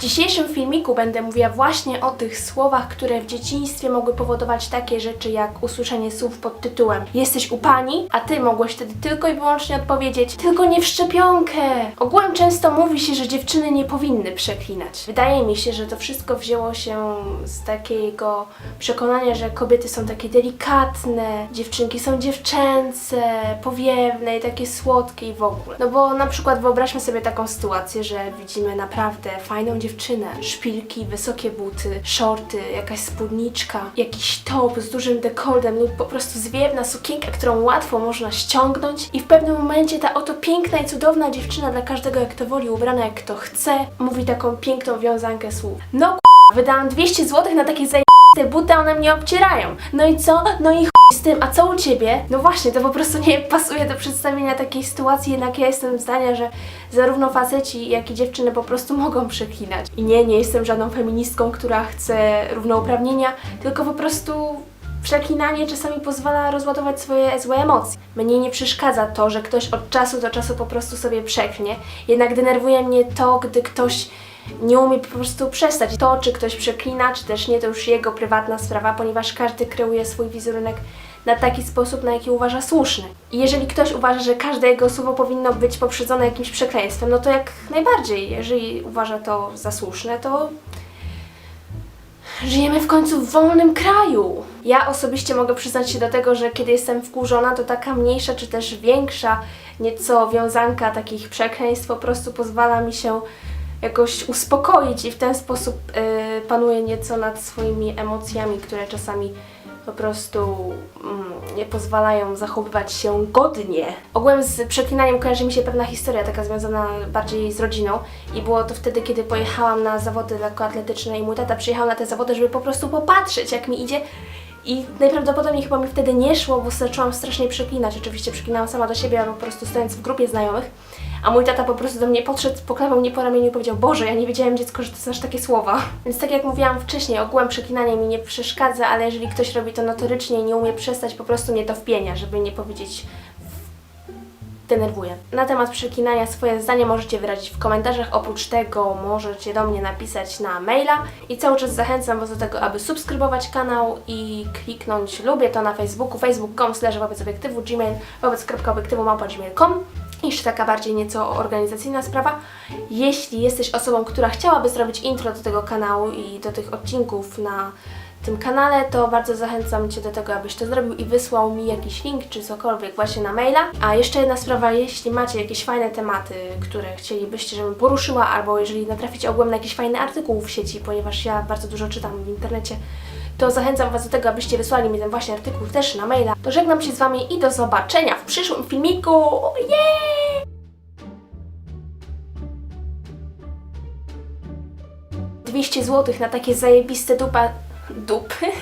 W dzisiejszym filmiku będę mówiła właśnie o tych słowach, które w dzieciństwie mogły powodować takie rzeczy jak usłyszenie słów pod tytułem Jesteś u pani, a ty mogłeś wtedy tylko i wyłącznie odpowiedzieć Tylko nie w szczepionkę! Ogółem często mówi się, że dziewczyny nie powinny przeklinać. Wydaje mi się, że to wszystko wzięło się z takiego przekonania, że kobiety są takie delikatne, dziewczynki są dziewczęce, powiewne i takie słodkie i w ogóle. No bo na przykład wyobraźmy sobie taką sytuację, że widzimy naprawdę fajną dziewczynę, szpilki, wysokie buty, shorty, jakaś spódniczka, jakiś top z dużym dekoltem lub po prostu zwiewna sukienka, którą łatwo można ściągnąć i w pewnym momencie ta oto piękna i cudowna dziewczyna dla każdego jak to woli, ubrana jak to chce, mówi taką piękną wiązankę słów. No k***a, wydałam 200 zł na takie zaje... Te buty one mnie obcierają. No i co? No i z tym, a co u ciebie? No właśnie, to po prostu nie pasuje do przedstawienia takiej sytuacji, jednak ja jestem zdania, że zarówno faceci, jak i dziewczyny po prostu mogą przeklinać. I nie, nie jestem żadną feministką, która chce równouprawnienia, tylko po prostu Przeklinanie czasami pozwala rozładować swoje złe emocje. Mnie nie przeszkadza to, że ktoś od czasu do czasu po prostu sobie przeknie, jednak denerwuje mnie to, gdy ktoś nie umie po prostu przestać. To, czy ktoś przeklina, czy też nie, to już jego prywatna sprawa, ponieważ każdy kreuje swój wizerunek na taki sposób, na jaki uważa słuszny. I jeżeli ktoś uważa, że każde jego słowo powinno być poprzedzone jakimś przekleństwem, no to jak najbardziej. Jeżeli uważa to za słuszne, to Żyjemy w końcu w wolnym kraju. Ja osobiście mogę przyznać się do tego, że kiedy jestem wkurzona, to taka mniejsza czy też większa nieco wiązanka takich przekleństw po prostu pozwala mi się jakoś uspokoić i w ten sposób yy, panuję nieco nad swoimi emocjami, które czasami po prostu mm, nie pozwalają zachowywać się godnie. Ogółem z przeklinaniem kojarzy mi się pewna historia, taka związana bardziej z rodziną i było to wtedy, kiedy pojechałam na zawody lekkoatletyczne i mój tata przyjechał na te zawody, żeby po prostu popatrzeć jak mi idzie i najprawdopodobniej chyba mi wtedy nie szło, bo zaczęłam strasznie przeklinać. Oczywiście przeklinałam sama do siebie, albo po prostu stojąc w grupie znajomych. A mój tata po prostu do mnie podszedł, poklepał mnie po ramieniu i powiedział Boże, ja nie wiedziałem dziecko, że ty znasz takie słowa. Więc tak jak mówiłam wcześniej, ogółem przeklinanie mi nie przeszkadza, ale jeżeli ktoś robi to notorycznie i nie umie przestać, po prostu mnie to wpienia, żeby nie powiedzieć denerwuje. Na temat przeklinania swoje zdanie możecie wyrazić w komentarzach. Oprócz tego możecie do mnie napisać na maila i cały czas zachęcam Was do tego, aby subskrybować kanał i kliknąć lubię to na Facebooku facebook.com slash wobec obiektywu gmail wobec.obiektywu małpa gmail.com jeszcze taka bardziej nieco organizacyjna sprawa. Jeśli jesteś osobą, która chciałaby zrobić intro do tego kanału i do tych odcinków na tym kanale, to bardzo zachęcam Cię do tego, abyś to zrobił i wysłał mi jakiś link czy cokolwiek właśnie na maila. A jeszcze jedna sprawa, jeśli macie jakieś fajne tematy, które chcielibyście, żebym poruszyła, albo jeżeli natraficie ogółem na jakiś fajny artykuł w sieci, ponieważ ja bardzo dużo czytam w internecie, to zachęcam Was do tego, abyście wysłali mi ten właśnie artykuł też na maila. To żegnam się z Wami i do zobaczenia w przyszłym filmiku. Yeah! 200 zł na takie zajebiste dupa... dupy?